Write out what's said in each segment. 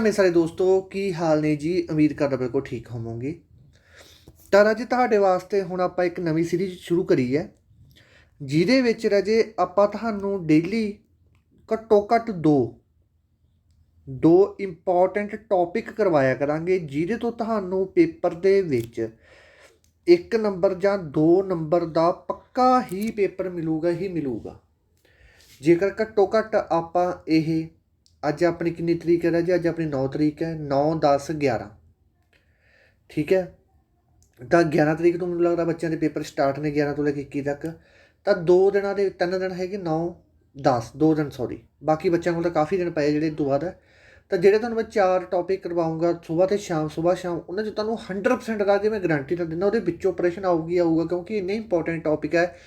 ਮੇਰੇ ਸਾਰੇ ਦੋਸਤੋ, ਕੀ ਹਾਲ ਨੇ ਜੀ? ਉਮੀਦ ਕਰਦਾ ਬਿਲਕੁਲ ਠੀਕ ਹੋਵੋਗੇ। ਤਾਂ ਰਾਜੇ, ਤੁਹਾਡੇ ਵਾਸਤੇ ਹੁਣ ਆਪਾਂ ਇੱਕ ਨਵੀਂ ਸੀਰੀਜ਼ ਸ਼ੁਰੂ ਕਰੀ ਹੈ। ਜਿਹਦੇ ਵਿੱਚ ਰਾਜੇ, ਆਪਾਂ ਤੁਹਾਨੂੰ ਡੇਲੀ ਘੱਟੋ ਘੱਟ ਦੋ ਦੋ ਇੰਪੋਰਟੈਂਟ ਟੌਪਿਕ ਕਰਵਾਇਆ ਕਰਾਂਗੇ, ਜਿਹਦੇ ਤੋਂ ਤੁਹਾਨੂੰ ਪੇਪਰ ਦੇ ਵਿੱਚ ਇੱਕ ਨੰਬਰ ਜਾਂ ਦੋ ਨੰਬਰ ਦਾ ਪੱਕਾ ਹੀ ਪੇਪਰ ਮਿਲੂਗਾ, ਹੀ ਮਿਲੂਗਾ। ਜੇਕਰ ਘੱਟੋ ਘੱਟ ਆਪਾਂ ਇਹ ਅੱਜ ਆਪਣੀ ਕਿੰਨੀ ਤਰੀਕ ਹੈ ਜੀ ਅੱਜ ਆਪਣੀ 9 ਤਰੀਕ ਹੈ 9 10 11 ਠੀਕ ਹੈ? ਤਾਂ 11 ਤਰੀਕ ਤੋਂ ਮੈਨੂੰ ਲੱਗਦਾ ਬੱਚਿਆਂ ਦੇ ਪੇਪਰ ਸਟਾਰਟ ਨੇ 11 ਤੋਂ ਲੈ ਕੇ 21 ਤੱਕ। ਤਾਂ ਦੋ ਦਿਨਾਂ ਦੇ, ਤਿੰਨ ਦਿਨ ਹੈਗੇ 9 10 ਦੋ ਦਿਨ ਸੌਰੀ ਬਾਕੀ ਬੱਚਿਆਂ ਕੋਲ ਤਾਂ ਕਾਫੀ ਦਿਨ ਪਏ ਜਿਹੜੇ ਤੋਂ ਬਾਅਦ ਹੈ। ਤਾਂ ਜਿਹੜੇ ਤੁਹਾਨੂੰ ਮੈਂ ਚਾਰ ਟੌਪਿਕ ਕਰਵਾਉਂਗਾ, ਸਵੇਰ ਤੇ ਸ਼ਾਮ, ਸਵੇਰ ਸ਼ਾਮ, ਉਹਨਾਂ 'ਚ ਤੁਹਾਨੂੰ 100% ਰਾਜੇ ਮੈਂ ਗਾਰੰਟੀ ਤਾਂ ਦਿੰਦਾ, ਉਹਦੇ ਵਿੱਚੋਂ ਪ੍ਰਸ਼ਨ ਆਊਗੀ, ਆਊਗਾ, ਕਿਉਂਕਿ ਇੰਨੇ ਇੰਪੋਰਟੈਂਟ ਟੌਪਿਕ ਹੈ।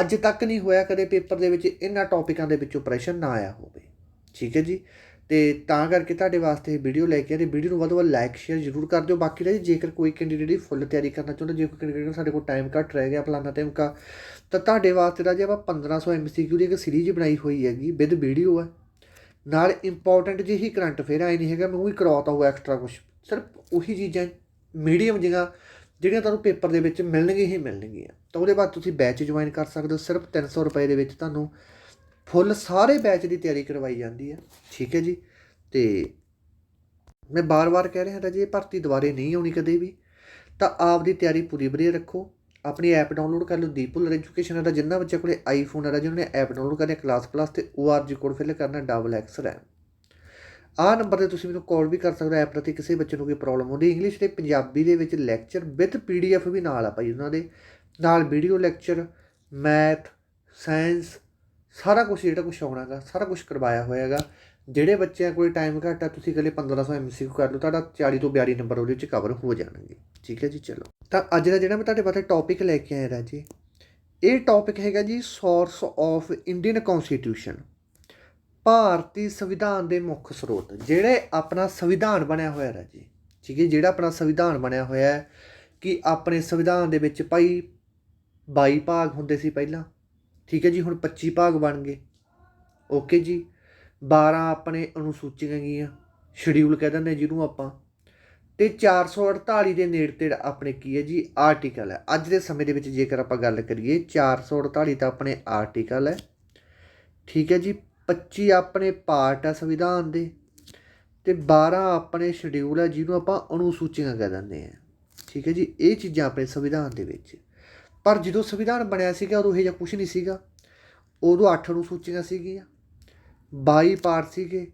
ਅੱਜ ਤੱਕ ਨਹੀਂ ਹੋਇਆ ਕਦੇ ਪੇਪਰ ਦੇ ਵਿੱਚ, ਇਹਨਾਂ ਟੌਪਿਕਾਂ ਦੇ ਵਿੱਚੋਂ ਪ੍ਰਸ਼ਨ ਨਾ ਆਇਆ ਹੋਵੇ। ਠੀਕ ਹੈ ਜੀ। ਤੇ ਤਾਂ ਕਰਕੇ ਤੁਹਾਡੇ ਵਾਸਤੇ ਵੀਡੀਓ ਲੈ ਕੇ ਆ ਆਏ ਵੀਡੀਓ ਨੂੰ ਵੱਧ ਤੋਂ ਵੱਧ ਲਾਈਕ ਸ਼ੇਅਰ ਜ਼ਰੂਰ ਕਰ ਦਿਓ। ਬਾਕੀ ਰਹੀ ਜੇਕਰ ਕੋਈ ਕੈਂਡੀਡੇਟ ਹੀ ਫੁੱਲ ਤਿਆਰੀ ਕਰਨਾ ਚਾਹੁੰਦਾ, ਜੇ ਕੋਈ ਕੈਂਡੀਡੇਟ ਸਾਡੇ ਕੋਲ ਟਾਈਮ ਘੱਟ ਰਹਿ ਗਿਆ ਫਲਾਣਾ ਟਾਈਮ ਕਾ, ਤਾਂ ਤੁਹਾਡੇ ਵਾਸਤੇ ਰਾਜੇ ਆਪਾਂ 1500 ਐਮਸੀਕਿਊ ਦੀ ਇੱਕ ਸੀਰੀਜ਼ ਬਣਾਈ ਹੋਈ ਹੈਗੀ ਵਿਦ ਵੀਡੀਓ ਹੈ। ਨਾਲ ਇੰਪੋਰਟੈਂਟ ਜਿਹੀ ਕਰੰਟ ਅਫੇਅਰ ਆਈ ਨਹੀਂ ਹੈਗਾ, ਮੈਂ ਉਹ ਹੀ ਕਰਵਾਤਾ ਹੋਇਆ ਐਕਸਟਰਾ ਕੁਝ ਸਿਰਫ ਉਹੀ ਚੀਜ਼ਾਂ ਮੀਡੀਅਮ ਜਿਹੀਆਂ, ਜਿਹੜੀਆਂ ਤੁਹਾਨੂੰ ਪੇਪਰ ਦੇ ਵਿੱਚ ਮਿਲਣਗੀਆਂ ਹੀ ਮਿਲਣਗੀਆਂ। ਤਾਂ ਉਹਦੇ ਬਾਅਦ ਤੁਸੀਂ ਬੈਚ ਜੁਆਇਨ ਕਰ ਸਕਦੇ ਹੋ। ਸਿਰਫ 300 ਰੁਪਏ ਦੇ ਵਿੱਚ ਤੁਹਾਨੂੰ ਫੁੱਲ ਸਾਰੇ ਬੈਚ ਦੀ ਤਿਆਰੀ ਕਰਵਾਈ ਜਾਂਦੀ ਹੈ। ਠੀਕ ਹੈ ਜੀ। ਤੇ ਮੈਂ ਬਾਰ-ਬਾਰ ਕਹਿ ਰਿਹਾ ਰਾਜੇ ਇਹ ਭਰਤੀ ਦੁਬਾਰੇ ਨਹੀਂ ਆਉਣੀ ਕਦੇ ਵੀ, ਤਾਂ ਆਪ ਦੀ ਤਿਆਰੀ ਪੂਰੀ ਵਧੀਆ ਰੱਖੋ। ਆਪਣੀ ਐਪ ਡਾਊਨਲੋਡ ਕਰ ਲਓ। ਦੀਪੁਲ ਐਜੂਕੇਸ਼ਨ ਦਾ ਜਿੰਨਾ ਬੱਚਾ ਕੋਲੇ ਆਈਫੋਨ ਹੈ ਜਿਹਨਾਂ ਨੇ ਐਪ ਡਾਊਨਲੋਡ ਕਰਨੀ ਕਲਾਸ ਪਲੱਸ ਤੇ ORG ਕੋਡ ਫਿਲ ਕਰਨਾ ਡਬਲ ਐਕਸ ਰੈਮ ਆਹ ਨੰਬਰ ਤੇ ਤੁਸੀਂ ਮੈਨੂੰ ਕਾਲ ਵੀ ਕਰ ਸਕਦੇ ਹੋ। ਐਪ ਪ੍ਰਤੀ ਕਿਸੇ ਬੱਚੇ ਨੂੰ ਕੋਈ ਪ੍ਰੋਬਲਮ ਹੁੰਦੀ ਇੰਗਲਿਸ਼ ਤੇ ਪੰਜਾਬੀ ਦੇ ਵਿੱਚ ਲੈਕਚਰ ਵਿਦ ਪੀਡੀਐਫ ਵੀ ਨਾਲ ਆ ਭਾਈ ਉਹਨਾਂ ਦੇ। ਨਾਲ ਵੀਡੀਓ ਲੈਕਚਰ ਮੈਥ ਸਾਇੰਸ ਸਾਰਾ ਕੁਝ ਜਿਹੜਾ ਕੁਝ ਆਉਣਾਗਾ ਸਾਰਾ ਕੁਝ ਕਰਵਾਇਆ ਹੋਇਆਗਾ। ਜਿਹੜੇ ਬੱਚਿਆਂ ਕੋਲ ਟਾਈਮ ਘੱਟ ਆ, ਤੁਸੀਂ ਇਕੱਲੇ 1500 ਐਮਸੀਕਿਊ ਕਰ ਲਓ, ਤੁਹਾਡਾ 40 ਤੋਂ 42 ਨੰਬਰ ਉਹਦੇ ਵਿੱਚ ਕਵਰ ਹੋ ਜਾਣਗੇ। ਠੀਕ ਹੈ ਜੀ, ਚਲੋ। ਤਾਂ ਅੱਜ ਦਾ ਜਿਹੜਾ ਮੈਂ ਤੁਹਾਡੇ ਵਾਸਤੇ ਟੌਪਿਕ ਲੈ ਕੇ ਆਇਆ ਰਾਜੀ, ਇਹ ਟੌਪਿਕ ਹੈਗਾ ਜੀ ਸੋਰਸ ਆਫ ਇੰਡੀਅਨ ਕਨਸਟੀਟਿਊਸ਼ਨ ਭਾਰਤੀ ਸੰਵਿਧਾਨ ਦੇ ਮੁੱਖ ਸਰੋਤ, ਜਿਹੜੇ ਆਪਣਾ ਸੰਵਿਧਾਨ ਬਣਿਆ ਹੋਇਆ ਰਾਜੀ। ਠੀਕ ਹੈ, ਜਿਹੜਾ ਆਪਣਾ ਸੰਵਿਧਾਨ ਬਣਿਆ ਹੋਇਆ ਹੈ ਕਿ ਆਪਣੇ ਸੰਵਿਧਾਨ ਦੇ ਵਿੱਚ ਭਾਈ 22 ਭਾਗ ਹੁੰਦੇ ਸੀ ਪਹਿਲਾਂ ਠੀਕ ਹੈ ਜੀ, ਹੁਣ 25 ਭਾਗ ਬਣ ਗਏ। ਓਕੇ ਜੀ 12 ਆਪਣੇ ਅਨੁਸੂਚੀਆਂ ਗਈਆਂ ਸ਼ਡਿਊਲ ਕਹਿ ਦਿੰਦੇ ਜਿਹਨੂੰ ਆਪਾਂ। ਤੇ 448 ਦੇ ਨੇੜੇ ਤੇੜ ਆਪਣੇ ਕੀ ਹੈ ਜੀ ਆਰਟੀਕਲ ਹੈ। ਅੱਜ ਦੇ ਸਮੇਂ ਦੇ ਵਿੱਚ ਜੇਕਰ ਆਪਾਂ ਗੱਲ ਕਰੀਏ 448 ਤਾਂ ਆਪਣੇ ਆਰਟੀਕਲ ਹੈ। ਠੀਕ ਹੈ ਜੀ 25 ਆਪਣੇ ਪਾਰਟ ਆ ਸੰਵਿਧਾਨ ਦੇ, ਤੇ 12 ਆਪਣੇ ਸ਼ਡਿਊਲ ਹੈ ਜਿਹਨੂੰ ਆਪਾਂ ਅਨੁਸੂਚੀਆਂ ਕਹਿ ਦਿੰਦੇ ਆ ਠੀਕ ਹੈ ਜੀ, ਇਹ ਚੀਜ਼ਾਂ ਆਪਣੇ ਸੰਵਿਧਾਨ ਦੇ ਵਿੱਚ। ਪਰ ਜਦੋਂ ਸੰਵਿਧਾਨ ਬਣਿਆ ਸੀਗਾ, ਉਦੋਂ ਇਹ ਜਿਹਾ ਕੁਝ ਨਹੀਂ ਸੀਗਾ। ਉਦੋਂ 8 ਸੂਚੀਆਂ ਸੀਗੀਆਂ। 22 ਪਾਰ ਸੀਗੇ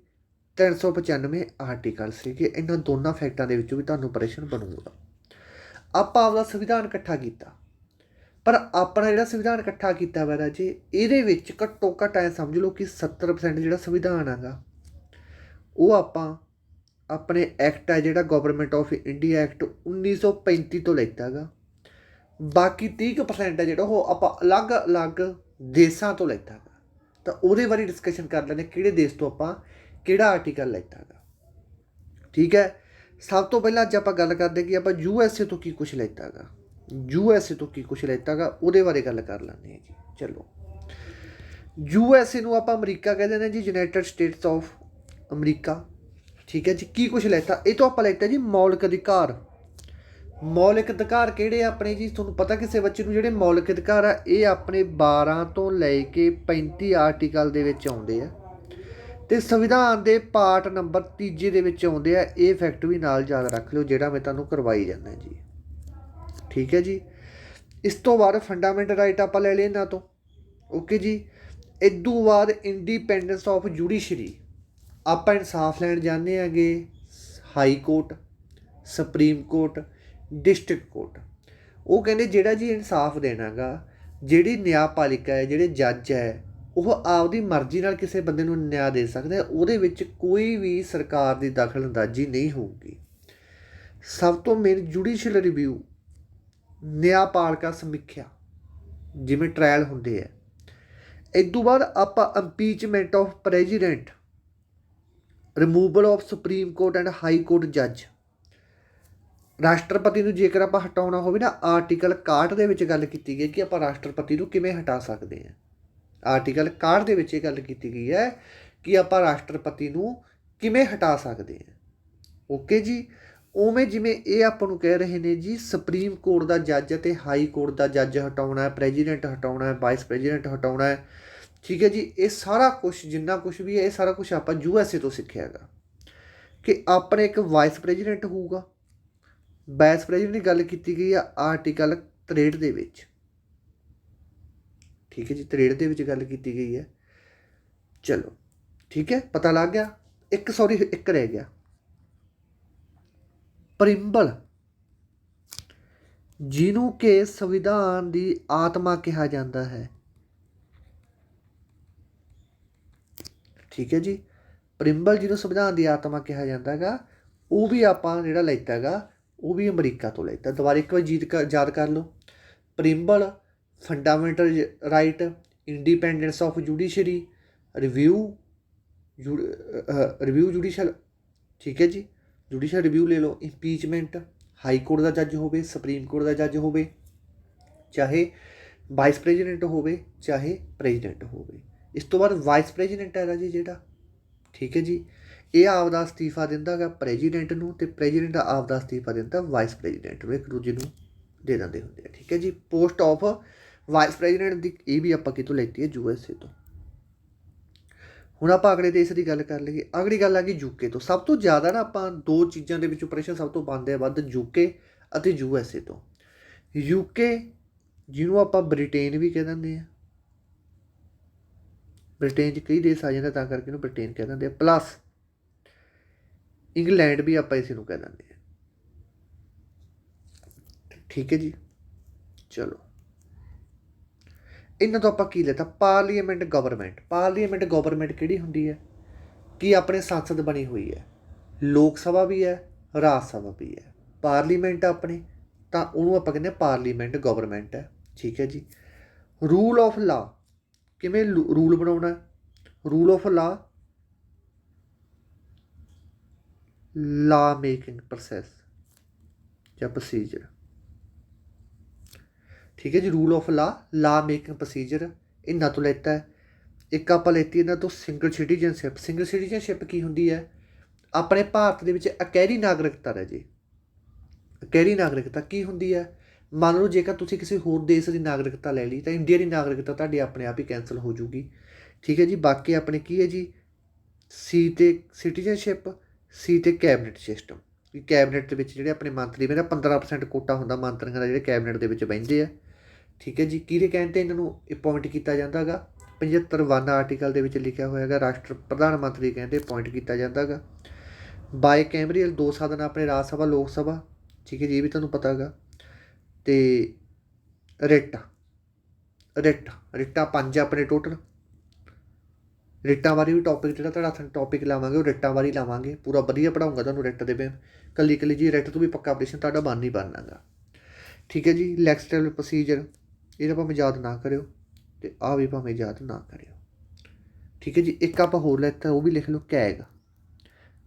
395 ਆਰਟੀਕਲ ਸੀਗੇ। ਇਹਨਾਂ ਦੋਨਾਂ ਫੈਕਟਾਂ ਦੇ ਵਿੱਚੋਂ ਵੀ ਤੁਹਾਨੂੰ ਪ੍ਰਸ਼ਨ ਬਣੂਗਾ। ਆਪਾਂ ਆਪਦਾ ਸੰਵਿਧਾਨ ਇਕੱਠਾ ਕੀਤਾ। ਪਰ ਆਪਣਾ ਜਿਹੜਾ ਸੰਵਿਧਾਨ ਇਕੱਠਾ ਕੀਤਾ ਵਾ ਰਾਜੇ, ਇਹਦੇ ਵਿੱਚ ਘੱਟੋ ਘੱਟ ਐ ਸਮਝ ਲਓ ਕਿ 70% ਜਿਹੜਾ ਸੰਵਿਧਾਨ ਹੈਗਾ, ਉਹ ਆਪਾਂ ਆਪਣੇ ਐਕਟ ਹੈ ਜਿਹੜਾ ਗਵਰਨਮੈਂਟ ਆਫ ਇੰਡੀਆ ਐਕਟ 1935 ਤੋਂ ਲੈਤਾ ਹੈਗਾ। ਬਾਕੀ 30% ਹੈ ਜਿਹੜਾ ਉਹ ਆਪਾਂ ਅਲੱਗ-ਅਲੱਗ ਦੇਸ਼ਾਂ ਤੋਂ ਲੈਤਾ ਹੈਗਾ। ਤਾਂ ਉਹਦੇ ਬਾਰੇ ਡਿਸਕਸ਼ਨ ਕਰ ਲੈਂਦੇ ਕਿਹੜੇ ਦੇਸ਼ ਤੋਂ ਆਪਾਂ ਕਿਹੜਾ ਆਰਟੀਕਲ ਲੈਤਾ ਹੈਗਾ। ਠੀਕ ਹੈ? ਸਭ ਤੋਂ ਪਹਿਲਾਂ ਅੱਜ ਆਪਾਂ ਗੱਲ ਕਰਦੇ ਕਿ ਆਪਾਂ ਯੂ ਐਸ ਏ ਤੋਂ ਕੀ ਕੁਝ ਲੈਤਾ ਹੈਗਾ। ਯੂ ਐਸ ਏ ਤੋਂ ਕੀ ਕੁਝ ਲੈਤਾ ਹੈਗਾ, ਉਹਦੇ ਬਾਰੇ ਗੱਲ ਕਰ ਲੈਂਦੇ ਹਾਂ ਜੀ। ਚਲੋ। ਯੂ ਐਸ ਏ ਨੂੰ ਆਪਾਂ ਅਮਰੀਕਾ ਕਹਿੰਦੇ ਨੇ ਜੀ ਯੂਨਾਈਟਿਡ ਸਟੇਟਸ ਆਫ ਅਮਰੀਕਾ ਠੀਕ ਹੈ ਜੀ? ਕੀ ਕੁਝ ਲੈਤਾ ਇਹ ਤੋਂ ਆਪਾਂ ਲੈਤਾ ਜੀ ਮੌਲਿਕ ਅਧਿਕਾਰ। ਮੌਲਿਕ ਅਧਿਕਾਰ ਕਿਹੜੇ ਆ? ਆਪਣੇ ਜੀ ਤੁਹਾਨੂੰ ਪਤਾ ਕਿਸੇ ਬੱਚੇ ਨੂੰ ਜਿਹੜੇ ਮੌਲਿਕ ਅਧਿਕਾਰ ਆ, ਇਹ ਆਪਣੇ 12 ਤੋਂ ਲੈ ਕੇ 35 ਆਰਟੀਕਲ ਦੇ ਵਿੱਚ ਆਉਂਦੇ ਆ ਤੇ ਸੰਵਿਧਾਨ ਦੇ ਪਾਰਟ ਨੰਬਰ ਤੀਜੇ ਦੇ ਵਿੱਚ ਆਉਂਦੇ ਆ। ਇਹ ਫੈਕਟ ਵੀ ਨਾਲ ਯਾਦ ਰੱਖ ਲਿਓ, ਜਿਹੜਾ ਮੈਂ ਤੁਹਾਨੂੰ ਕਰਵਾਈ ਜਾਂਦਾ ਜੀ। ਠੀਕ ਹੈ ਜੀ? ਇਸ ਤੋਂ ਬਾਅਦ ਫੰਡਾਮੈਂਟਲ ਰਾਈਟ ਆਪਾਂ ਲੈ ਲਏ ਇਹਨਾਂ ਤੋਂ। ਓਕੇ ਜੀ? ਇਦੋਂ ਬਾਅਦ ਇੰਡੀਪੈਂਡੈਂਸ ਆਫ ਜੁਡੀਸ਼ਰੀ ਆਪਾਂ ਇਨਸਾਫ ਲੈਣ ਜਾਂਦੇ ਆਗੇ high court supreme court district court. ਉਹ ਕਹਿੰਦੇ ਜਿਹੜਾ ਜੀ ਇਨਸਾਫ ਦੇਣਾਗਾ, ਜਿਹੜੀ ਨਿਆਂਪਾਲਿਕਾ ਹੈ, ਜਿਹੜੇ ਜੱਜ ਹੈ, ਉਹ ਆਪਦੀ ਮਰਜ਼ੀ ਨਾਲ ਕਿਸੇ ਬੰਦੇ ਨੂੰ ਨਿਆਂ ਦੇ ਸਕਦਾ ਹੈ, ਉਹਦੇ ਵਿੱਚ ਕੋਈ ਵੀ ਸਰਕਾਰ ਦੀ ਦਖਲਅੰਦਾਜ਼ੀ ਨਹੀਂ ਹੋਊਗੀ। ਸਭ ਤੋਂ ਮੇਨ ਜੁਡੀਸ਼ੀਅਲ ਰਿਵਿਊ ਨਿਆਂਪਾਲਕਾ ਸਮੀਖਿਆ, ਜਿਵੇਂ ਟ੍ਰਾਇਲ ਹੁੰਦੇ ਆ। ਤੋਂ ਬਾਅਦ ਆਪਾਂ impeachment of president removal of supreme court and high court ਜੱਜ ਰਾਸ਼ਟਰਪਤੀ ਨੂੰ ਜੇਕਰ ਆਪਾਂ ਹਟਾਉਣਾ ਹੋਵੇ ਨਾ ਆਰਟੀਕਲ 61 ਦੇ ਵਿੱਚ ਗੱਲ ਕੀਤੀ ਗਈ ਕਿ ਆਪਾਂ ਰਾਸ਼ਟਰਪਤੀ ਨੂੰ ਕਿਵੇਂ ਹਟਾ ਸਕਦੇ ਹਾਂ। ਆਰਟੀਕਲ 61 ਦੇ ਵਿੱਚ ਇਹ ਗੱਲ ਕੀਤੀ ਗਈ ਹੈ ਕਿ ਆਪਾਂ ਰਾਸ਼ਟਰਪਤੀ ਨੂੰ ਕਿਵੇਂ ਹਟਾ ਸਕਦੇ ਹਾਂ। ਓਕੇ ਜੀ? ਉਵੇਂ ਜਿਵੇਂ ਇਹ ਆਪਾਂ ਨੂੰ ਕਹਿ ਰਹੇ ਨੇ ਜੀ, ਸੁਪਰੀਮ ਕੋਰਟ ਦਾ ਜੱਜ ਅਤੇ ਹਾਈ ਕੋਰਟ ਦਾ ਜੱਜ ਹਟਾਉਣਾ ਹੈ, ਪ੍ਰੈਜ਼ੀਡੈਂਟ ਹਟਾਉਣਾ ਹੈ, ਵਾਈਸ ਪ੍ਰੈਜ਼ੀਡੈਂਟ ਹਟਾਉਣਾ ਹੈ। ਠੀਕ ਹੈ ਜੀ? ਇਹ ਸਾਰਾ ਕੁਝ ਜਿੰਨਾ ਕੁਝ ਵੀ ਹੈ, ਇਹ ਸਾਰਾ ਕੁਝ ਆਪਾਂ ਯੂ ਐਸ ਏ ਤੋਂ ਸਿੱਖਿਆ ਹੈਗਾ। ਕਿ ਆਪਣੇ ਇੱਕ ਵਾਈਸ ਪ੍ਰੈਜ਼ੀਡੈਂਟ ਹੋਊਗਾ। ਬੈਸ ਪ੍ਰੈਜ਼ੀਡੈਂਟ ਦੀ ਗੱਲ ਕੀਤੀ ਗਈ ਆ ਆਰਟੀਕਲ 63 ਦੇ ਵਿੱਚ। ਠੀਕ ਹੈ ਜੀ 63 ਦੇ ਵਿੱਚ ਗੱਲ ਕੀਤੀ ਗਈ ਹੈ। ਚਲੋ, ਠੀਕ ਹੈ, ਪਤਾ ਲੱਗ ਗਿਆ। ਇੱਕ ਸੌਰੀ ਇੱਕ ਰਹਿ ਗਿਆ। ਪ੍ਰਿੰਬਲ। ਜਿਹਨੂੰ ਕਿ ਸੰਵਿਧਾਨ ਦੀ ਆਤਮਾ ਕਿਹਾ ਜਾਂਦਾ ਹੈ। ਠੀਕ ਹੈ ਜੀ, ਪ੍ਰਿੰਬਲ ਜਿਹਨੂੰ ਸੰਵਿਧਾਨ ਦੀ ਆਤਮਾ ਕਿਹਾ ਜਾਂਦਾ ਹੈਗਾ, ਉਹ ਵੀ ਆਪਾਂ ਜਿਹੜਾ ਲੈਤਾ ਹੈਗਾ ਉਹ ਵੀ ਅਮਰੀਕਾ ਤੋਂ ਲੈਤਾ ਦੁਬਾਰਾ ਇੱਕ ਵਾਰ ਜੀਤ ਕਰ ਯਾਦ ਕਰ ਲਓ। Preamble fundamental right independence of judiciary review review judicial ਠੀਕ ਹੈ ਜੀ? ਜੁਡੀਸ਼ਲ ਰਿਵਿਊ ਲੈ ਲਓ। ਇੰਪੀਚਮੈਂਟ ਹਾਈ ਕੋਰਟ ਦਾ ਜੱਜ ਹੋਵੇ ਸੁਪਰੀਮ ਕੋਰਟ ਦਾ ਜੱਜ ਹੋਵੇ, ਚਾਹੇ ਵਾਈਸ ਪ੍ਰੈਜ਼ੀਡੈਂਟ ਹੋਵੇ, ਚਾਹੇ ਪ੍ਰੈਜ਼ੀਡੈਂਟ ਹੋਵੇ। ਇਸ ਤੋਂ ਬਾਅਦ ਵਾਈਸ ਪ੍ਰੈਜ਼ੀਡੈਂਟ ਹੈਗਾ ਜੀ ਜਿਹੜਾ। ਠੀਕ ਹੈ ਜੀ? ਇਹ ਆਪਦਾ ਅਸਤੀਫਾ ਦਿੰਦਾ ਹੈਗਾ ਪ੍ਰੈਜ਼ੀਡੈਂਟ ਨੂੰ ਤੇ ਪ੍ਰੈਜ਼ੀਡੈਂਟ ਆਪਦਾ ਅਸਤੀਫਾ ਦਿੰਦਾ ਵਾਈਸ ਪ੍ਰੈਜ਼ੀਡੈਂਟ ਨੂੰ, ਇੱਕ ਦੂਜੇ ਨੂੰ ਦੇ ਦਿੰਦੇ ਹੁੰਦੇ ਆ, ਠੀਕ ਹੈ ਜੀ? ਪੋਸਟ ਆਫ ਵਾਈਸ ਪ੍ਰੈਜ਼ੀਡੈਂਟ ਦੀ ਇਹ ਵੀ ਆਪਾਂ ਕਿਤੋਂ ਲੈਤੀ ਹੈ? ਯੂ ਐਸ ਏ ਤੋਂ। ਹੁਣ ਆਪਾਂ ਅਗਲੇ ਦੇਸ਼ ਦੀ ਗੱਲ ਕਰ ਲਈਏ। ਅਗਲੀ ਗੱਲ ਆ ਗਈ ਯੂਕੇ ਤੋਂ। ਸਭ ਤੋਂ ਜ਼ਿਆਦਾ ਨਾ ਆਪਾਂ ਦੋ ਚੀਜ਼ਾਂ ਦੇ ਵਿੱਚ ਪ੍ਰਸ਼ਨ ਸਭ ਤੋਂ ਪਾਉਂਦੇ ਆ ਵੱਧ ਯੂਕੇ ਅਤੇ ਯੂ ਐਸ ਏ ਤੋਂ। ਯੂਕੇ ਜਿਹਨੂੰ ਆਪਾਂ ਬ੍ਰਿਟੇਨ ਵੀ ਕਹਿ ਦਿੰਦੇ ਆ। ਬ੍ਰਿਟੇਨ 'ਚ ਕਈ ਦੇਸ਼ ਆ ਜਾਂਦੇ ਤਾਂ ਕਰਕੇ ਇਹਨੂੰ ਬ੍ਰਿਟੇਨ ਕਹਿ ਦਿੰਦੇ ਆ। ਪਲੱਸ ਇੰਗਲੈਂਡ ਵੀ ਆਪਾਂ ਇਸ ਨੂੰ ਕਹਿ ਦਿੰਦੇ ਹਾਂ। ਠੀਕ ਹੈ ਜੀ? ਚਲੋ। ਇਹਨਾਂ ਤੋਂ ਆਪਾਂ ਕੀ ਲੈਤਾ? Parliament government. ਪਾਰਲੀਮੈਂਟ ਗਵਰਨਮੈਂਟ ਕਿਹੜੀ ਹੁੰਦੀ ਹੈ? ਕੀ ਆਪਣੇ ਸੰਸਦ ਬਣੀ ਹੋਈ ਹੈ? ਲੋਕ ਸਭਾ ਵੀ ਹੈ, ਰਾਜ ਸਭਾ ਵੀ ਹੈ। ਪਾਰਲੀਮੈਂਟ ਆਪਣੇ, ਤਾਂ ਉਹਨੂੰ ਆਪਾਂ ਕਹਿੰਦੇ ਪਾਰਲੀਮੈਂਟ ਗਵਰਨਮੈਂਟ ਹੈ। ਠੀਕ ਹੈ ਜੀ। Rule of law. ਕਿਵੇਂ ਰੂਲ ਬਣਾਉਣਾ ਰੂਲ ਆਫ ਲਾ ਲਾ ਮੇਕਿੰਗ ਪ੍ਰੋਸੈਸ ਜਾਂ ਪ੍ਰੋਸੀਜਰ ਠੀਕ ਹੈ ਜੀ ਰੂਲ ਆਫ ਲਾ ਲਾ ਮੇਕਿੰਗ ਪ੍ਰੋਸੀਜਰ ਇਹਨਾਂ ਤੋਂ ਲੈਤਾ ਹੈ। ਇੱਕ ਆਪਾਂ ਲੈਤੀ ਇਹਨਾਂ ਤੋਂ ਸਿੰਗਲ ਸਿਟੀਜ਼ਨਸ਼ਿਪ ਸਿੰਗਲ ਸਿਟੀਜ਼ਨਸ਼ਿਪ ਕੀ ਹੁੰਦੀ ਹੈ? ਆਪਣੇ ਭਾਰਤ ਦੇ ਵਿੱਚ ਅਕੈਰੀ ਨਾਗਰਿਕਤਾ ਹੈ ਜੀ। ਅਕੈਰੀ ਨਾਗਰਿਕਤਾ ਕੀ ਹੁੰਦੀ ਹੈ? ਮੰਨ ਲਓ ਜੇਕਰ ਤੁਸੀਂ ਕਿਸੇ ਹੋਰ ਦੇਸ਼ ਦੀ ਨਾਗਰਿਕਤਾ ਲੈ ਲਈ, ਤਾਂ ਇੰਡੀਆ ਦੀ ਨਾਗਰਿਕਤਾ ਤੁਹਾਡੀ ਆਪਣੇ ਆਪ ਹੀ ਕੈਨਸਲ ਹੋ ਜੂਗੀ। ਠੀਕ ਹੈ ਜੀ, ਬਾਕੀ ਆਪਣੇ ਕੀ ਹੈ ਜੀ? ਸੀ ਤੇ ਸਿਟੀਜ਼ਨਸ਼ਿਪ ਸੀ ਤੇ ਕੈਬਨਿਟ ਸਿਸਟਮ। ਕਿ ਕੈਬਨਿਟ ਦੇ ਵਿੱਚ ਜਿਹੜੇ ਆਪਣੇ ਮੰਤਰੀ ਮੇਰਾ 15% ਕੋਟਾ ਹੁੰਦਾ ਮੰਤਰੀਆਂ ਦਾ, ਜਿਹੜੇ ਕੈਬਨਿਟ ਦੇ ਵਿੱਚ ਬੈਠਦੇ ਆ। ਠੀਕ ਹੈ ਜੀ, ਕਿਹਦੇ ਕਹਿਣ ਤੇ ਇਹਨਾਂ ਨੂੰ ਅਪਾਇੰਟ ਕੀਤਾ ਜਾਂਦਾਗਾ 75 ਵਨ ਆਰਟੀਕਲ ਦੇ ਵਿੱਚ ਲਿਖਿਆ ਹੋਇਆ ਹੈਗਾ, ਰਾਸ਼ਟਰ ਪ੍ਰਧਾਨ ਮੰਤਰੀ ਕਹਿੰਦੇ ਅਪਾਇੰਟ ਕੀਤਾ ਜਾਂਦਾਗਾ ਬਾਈ ਕੈਮਰੀਅਲ ਦੋ ਸਾਧਨ ਆਪਣੇ ਰਾਜ ਸਭਾ, ਲੋਕ ਸਭਾ। ਠੀਕ ਹੈ ਜੀ, ਇਹ ਵੀ ਤੁਹਾਨੂੰ ਪਤਾ ਹੈਗਾ ਤੇ ਰਿਟ ਰਿਟ, ਰਿਟਾ ਪੰਜ ਆਪਣੇ ਟੋਟਲ ਰਿਟਾਂ ਬਾਰੇ ਵੀ ਟੌਪਿਕ ਜਿਹੜਾ ਤੁਹਾਡਾ ਟੌਪਿਕ ਲਾਵਾਂਗੇ, ਉਹ ਰਿਟਾਂ ਬਾਰੇ ਲਾਵਾਂਗੇ। ਪੂਰਾ ਵਧੀਆ ਪੜਾਉਂਗਾ ਤੁਹਾਨੂੰ ਰਿੱਟ ਦੇ ਵਿੱਚ ਕੱਲੀ ਕੱਲੀ ਜੀ ਰਿੱਟ ਤੋਂ ਵੀ ਪੱਕਾ ਆਪਰੇਸ਼ਨ ਤੁਹਾਡਾ ਬਣ ਨਹੀਂ ਬਣਨਾਗਾ। ਠੀਕ ਹੈ ਜੀ ਲੈਕਸਟਲ ਪ੍ਰੋਸੀਜਰ ਇਹਦਾ ਭਾਵੇਂ ਯਾਦ ਨਾ ਕਰਿਓ ਤੇ ਆ ਵੀ ਭਾਵੇਂ ਯਾਦ ਨਾ ਕਰਿਓ। ਠੀਕ ਹੈ ਜੀ, ਇੱਕ ਆਪਾਂ ਹੋਰ ਲੈਤਾ, ਉਹ ਵੀ ਲਿਖ ਲਓ CAG.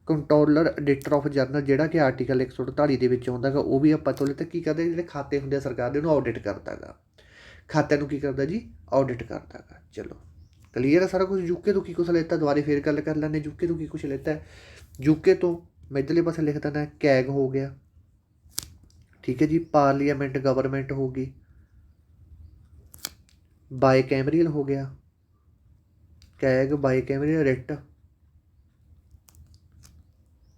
Controller auditor of general, ਜਿਹੜਾ ਕਿ ਆਰਟੀਕਲ 148 ਦੇ ਵਿੱਚ ਆਉਂਦਾਗਾ ਉਹ ਵੀ ਆਪਾਂ ਤੋਂ ਲੈਤਾ। ਕੀ ਕਰਦੇ, ਜਿਹੜੇ ਖਾਤੇ ਹੁੰਦੇ ਆ ਸਰਕਾਰ ਦੇ, ਉਹਨੂੰ ਆਡਿਟ ਕਰਦਾਗਾ ਖਾਤਿਆਂ ਨੂੰ ਕੀ ਕਰਦਾ ਜੀ? ਆਡਿਟ ਕਰਦਾਗਾ ਚਲੋ। ਕਲੀਅਰ ਹੈ ਸਾਰਾ ਕੁਝ? ਯੂਕੇ ਤੋਂ ਕੀ ਕੁਛ ਲੈਤਾ? ਦੁਬਾਰੇ ਫੇਰ ਗੱਲ ਕਰ ਲੈਂਦੇ ਯੂਕੇ ਤੋਂ ਕੀ ਕੁਛ ਲੈਤਾ? ਯੂਕੇ ਤੋਂ ਮੈਂ ਇੱਧਰਲੇ ਪਾਸੇ ਲਿਖ ਦਿੰਦਾ ਕੈਗ ਹੋ ਗਿਆ। ਠੀਕ ਹੈ ਜੀ, ਪਾਰਲੀਮੈਂਟ ਗਵਰਨਮੈਂਟ ਹੋ ਗਈ। ਬਾਈ ਕੈਮਰੀਅਲ ਹੋ ਗਿਆ। ਕੈਗ ਬਾਈ ਕੈਮਰੀਅਲ ਰਿਟ।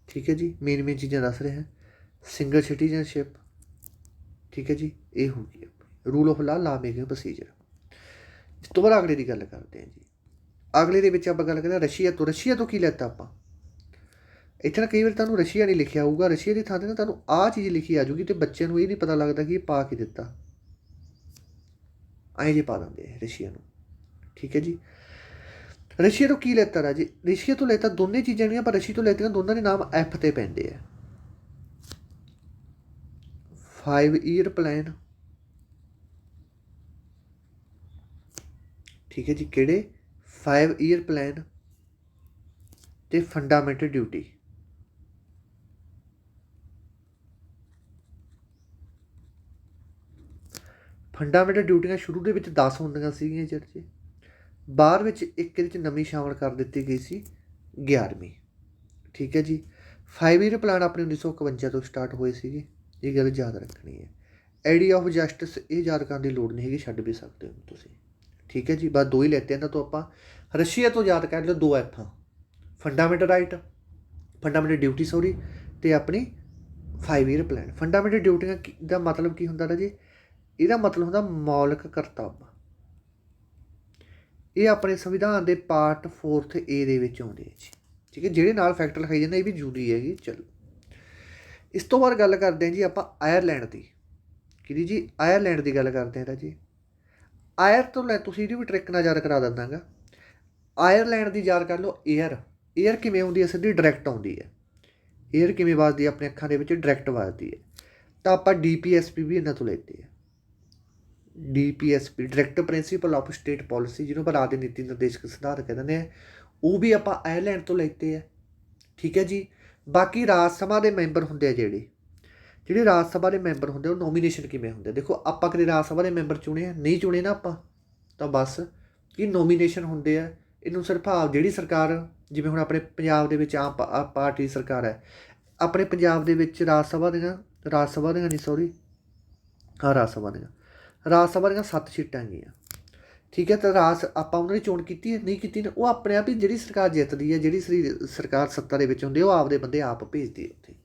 ਠੀਕ ਹੈ ਜੀ, ਮੇਨ ਮੇਨ ਚੀਜ਼ਾਂ ਦੱਸ ਰਿਹਾ। Single citizenship. ਠੀਕ ਹੈ ਜੀ, ਇਹ ਹੋ ਗਈ। ਰੂਲ ਆਫ ਲਾ ਲਾ ਮੇਕਿੰਗ ਪ੍ਰੋਸੀਜਰ ਇਸ ਤੋਂ ਬਾਅਦ ਅਗਲੇ ਦੀ ਗੱਲ ਕਰਦੇ ਹਾਂ ਜੀ। ਅਗਲੇ ਦੇ ਵਿੱਚ ਆਪਾਂ ਗੱਲ ਕਰਦੇ ਹਾਂ ਰਸ਼ੀਆ ਤੋਂ। ਰਸ਼ੀਆ ਤੋਂ ਕੀ ਲੈਤਾ ਆਪਾਂ? ਇੱਥੇ ਨਾ ਕਈ ਵਾਰ ਤੁਹਾਨੂੰ ਰਸ਼ੀਆ ਨਹੀਂ ਲਿਖਿਆ ਹੋਊਗਾ। ਰਸ਼ੀਆ ਦੀ ਥਾਂ ਤੇ ਨਾ ਤੁਹਾਨੂੰ ਆਹ ਚੀਜ਼ ਲਿਖੀ ਆ ਜੂਗੀ ਤੇ ਬੱਚਿਆਂ ਨੂੰ ਇਹ ਨਹੀਂ ਪਤਾ ਲੱਗਦਾ ਕਿ ਇਹ ਪਾ ਕੇ ਦਿੱਤਾ। ਐਂ ਜੇ ਪਾ ਦਿੰਦੇ ਰਸ਼ੀਆ ਨੂੰ। ਠੀਕ ਹੈ ਜੀ। ਰਸ਼ੀਆ ਤੋਂ ਕੀ ਲੈਤਾ ਰਾਜੇ? ਰਸ਼ੀਆ ਤੋਂ ਲੈਤਾ ਦੋਨੇ ਚੀਜ਼ਾਂ ਜਿਹੜੀਆਂ ਪਰ ਰਸ਼ੀਆ ਤੋਂ ਲੈਤੀਆਂ, ਦੋਨਾਂ ਦੇ ਨਾਮ ਐਫ ਤੇ ਪੈਂਦੇ ਆ। 5 ਈਅਰ ਪਲਾਨ ਠੀਕ ਹੈ ਜੀ, ਕਿਹੜੇ? 5 ਈਅਰ ਪਲਾਨ ਤੇ ਫੰਡਾਮੈਂਟਲ ਡਿਊਟੀ ਫੰਡਾਮੈਂਟਲ ਡਿਊਟੀਆਂ ਸ਼ੁਰੂ ਦੇ ਵਿੱਚ 10 ਹੁੰਦੀਆਂ ਸੀਗੀਆਂ ਚਰਚੇ ਬਾਅਦ ਵਿੱਚ ਇੱਕ ਇਹਦੇ ਵਿੱਚ ਨਵੀਂ ਸ਼ਾਮਲ ਕਰ ਦਿੱਤੀ ਗਈ ਸੀ 11ਵੀਂ ਠੀਕ ਹੈ ਜੀ। 5 ਈਅਰ ਪਲਾਨ ਆਪਣੇ 1951 ਤੋਂ ਸਟਾਰਟ ਹੋਏ ਸੀਗੇ, ਇਹ ਗੱਲ ਯਾਦ ਰੱਖਣੀ ਹੈ। ਆਈਡੀਆ ਆਫ ਜਸਟਿਸ ਇਹ ਯਾਦ ਕਰਨ ਦੀ ਲੋੜ ਨਹੀਂ ਹੈਗੀ, ਛੱਡ ਵੀ ਸਕਦੇ ਹੋ ਤੁਸੀਂ। ਠੀਕ ਹੈ ਜੀ, ਬਸ ਦੋ ਹੀ ਲੈਤੇ ਇਹਨਾਂ ਤੋਂ ਆਪਾਂ। ਰਸ਼ੀਆ ਤੋਂ ਯਾਦ ਕਰ ਲਿਓ ਦੋ ਐਫਾਂ fundamental right fundamental duty sorry ਤੇ ਆਪਣੀ 5 ਈਅਰ ਪਲਾਨ ਫੰਡਾਮੈਂਟਲ ਡਿਊਟੀਆਂ ਕੀ- ਦਾ ਮਤਲਬ ਕੀ ਹੁੰਦਾ ਰਾਜੇ ਇਹਦਾ ਮਤਲਬ ਹੁੰਦਾ ਮੌਲਿਕ ਕਰਤੱਵ। ਇਹ ਆਪਣੇ ਸੰਵਿਧਾਨ ਦੇ ਪਾਰਟ 4th ਏ ਦੇ ਵਿੱਚ ਆਉਂਦੇ ਹੈ ਜੀ। ਠੀਕ ਹੈ, ਜਿਹੜੇ ਨਾਲ ਫੈਕਟਰ ਲਿਖਾਈ ਜਾਂਦੇ ਇਹ ਵੀ ਜ਼ਰੂਰੀ ਹੈਗੀ, ਚਲੋ। ਇਸ ਤੋਂ ਬਾਅਦ ਗੱਲ ਕਰਦੇ ਹਾਂ ਜੀ ਆਪਾਂ ਆਇਰਲੈਂਡ ਦੀ। ਕਿਹਦੀ ਜੀ? ਆਇਰਲੈਂਡ ਦੀ ਗੱਲ ਕਰਦੇ ਹਾਂ ਰਾਜੇ ਆਇਰ ਤੋਂ ਲੈ, ਤੁਸੀਂ ਇਹਦੀ ਵੀ ਟ੍ਰਿਕ ਨਾਲ ਯਾਦ ਕਰਾ ਦਿੰਦਾਗਾ। ਆਇਰਲੈਂਡ ਦੀ ਯਾਦ ਕਰ ਲਓ 에ਅਰ 에ਅਰ ਕਿਵੇਂ ਹੁੰਦੀ ਹੈ? ਸਿੱਧੀ ਡਾਇਰੈਕਟ ਆਉਂਦੀ ਹੈ। 에ਅਰ ਕਿਵੇਂ ਵੱਜਦੀ ਹੈ? ਆਪਣੇ ਅੱਖਾਂ ਦੇ ਵਿੱਚ ਡਾਇਰੈਕਟ ਵੱਜਦੀ ਹੈ। ਤਾਂ ਆਪਾਂ ਡੀਪੀਐਸਪੀ ਵੀ ਇਹਨਾਂ ਤੋਂ ਲੈਂਦੇ ਆ DPSP direct principle of state policy ਜਿਹਨੂੰ ਪਰ ਆਦਿ ਨੀਤੀ ਨਿਰਦੇਸ਼ਕ ਸਿਧਾਂਤ ਕਹਿੰਦੇ ਆ ਉਹ ਵੀ ਆਪਾਂ ਆਇਰਲੈਂਡ ਤੋਂ ਲੈਂਦੇ ਆ ਠੀਕ ਹੈ ਜੀ? ਬਾਕੀ ਰਾਜ ਸਭਾ ਦੇ ਮੈਂਬਰ ਹੁੰਦੇ ਆ ਜਿਹੜੇ ਜਿਹੜੇ ਰਾਜ ਸਭਾ ਦੇ ਮੈਂਬਰ ਹੁੰਦੇ ਉਹ ਨੋਮੀਨੇਸ਼ਨ ਕਿਵੇਂ ਹੁੰਦੇ ਦੇਖੋ, ਆਪਾਂ ਕਦੇ ਰਾਜ ਸਭਾ ਦੇ ਮੈਂਬਰ ਚੁਣੇ ਆ, ਨਹੀਂ ਚੁਣੇ ਨਾ ਆਪਾਂ, ਤਾਂ ਬਸ ਇਹ ਨੋਮੀਨੇਸ਼ਨ ਹੁੰਦੇ ਆ। ਇਹਨੂੰ ਸਿਰਫ ਆਪ, ਜਿਹੜੀ ਸਰਕਾਰ, ਜਿਵੇਂ ਹੁਣ ਆਪਣੇ ਪੰਜਾਬ ਦੇ ਵਿੱਚ ਆਮ ਪਾ- ਆਪ ਪਾਰਟੀ ਸਰਕਾਰ ਹੈ, ਆਪਣੇ ਪੰਜਾਬ ਦੇ ਵਿੱਚ ਰਾਜ ਸਭਾ ਦੀਆਂ, ਰਾਜ ਸਭਾ ਦੀਆਂ ਨਹੀਂ ਸੌਰੀ ਹਾਂ, ਰਾਜ ਸਭਾ ਦੀਆਂ। ਰਾਜ ਸਭਾ ਦੀਆਂ ਸੱਤ ਸੀਟਾਂ ਹੈਗੀਆਂ। ਠੀਕ ਹੈ, ਤਾਂ ਰਾਜ, ਆਪਾਂ ਉਹਨਾਂ ਦੀ ਚੋਣ ਕੀਤੀ ਹੈ, ਨਹੀਂ ਕੀਤੀ ਨਾ ਉਹ ਆਪਣੇ ਆਪ ਹੀ ਜਿਹੜੀ ਸਰਕਾਰ ਜਿੱਤਦੀ ਹੈ, ਜਿਹੜੀ ਸਰੀ- ਸਰਕਾਰ ਸੱਤਾ ਦੇ ਵਿੱਚ ਹੁੰਦੀ ਹੈ, ਉਹ ਆਪਦੇ ਬੰਦੇ ਆਪ ਭੇਜਦੀ ਹੈ ਉੱਥੇ।